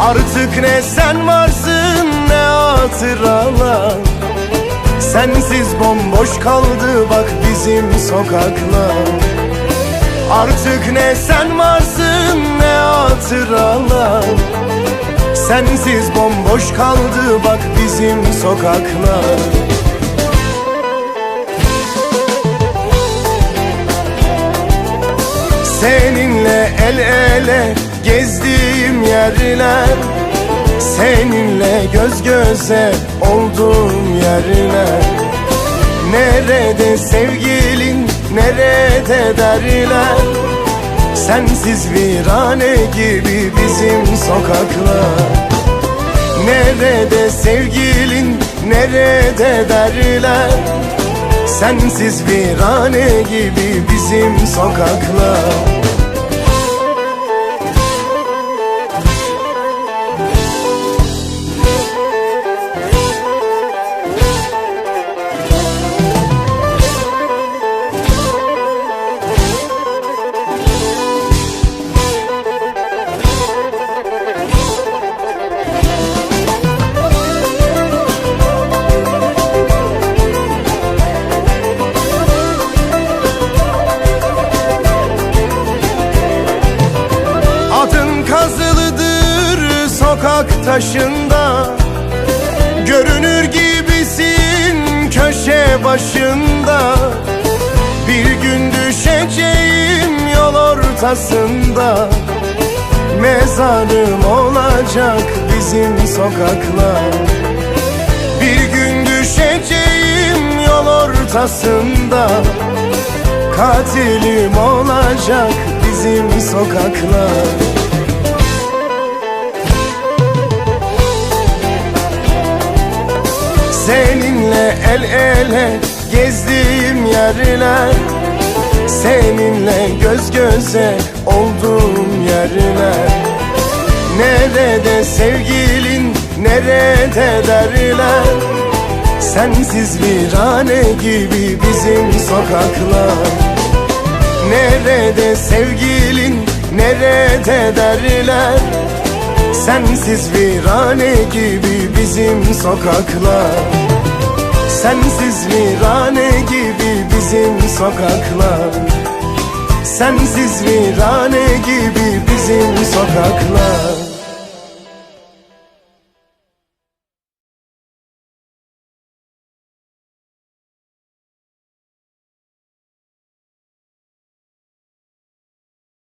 Artık ne sen varsın ne hatıralar. Sensiz bomboş kaldı bak bizim sokaklar. Artık ne sen varsın ne hatıralar. Sensiz bomboş kaldı bak bizim sokaklar. Seninle el ele gezdiğim yerler Seninle göz göze olduğum yerler. Nerede sevgilin nerede derler? Sensiz virane gibi bizim sokaklar. Nerede sevgilin nerede derler? Sensiz virane gibi bizim sokaklar sokak taşında Görünür gibisin köşe başında. Bir gün düşeceğim yol ortasında. Mezarım olacak bizim sokaklar. Bir gün düşeceğim yol ortasında. Katilim olacak bizim sokaklar Seninle el ele gezdiğim yerler Seninle göz göze olduğum yerler. Nerede sevgilin nerede derler? Sensiz virane gibi bizim sokaklar. Nerede sevgilin nerede derler Sensiz virane gibi bizim sokaklar. Sensiz virane gibi bizim sokaklar. Sensiz virane gibi bizim sokaklar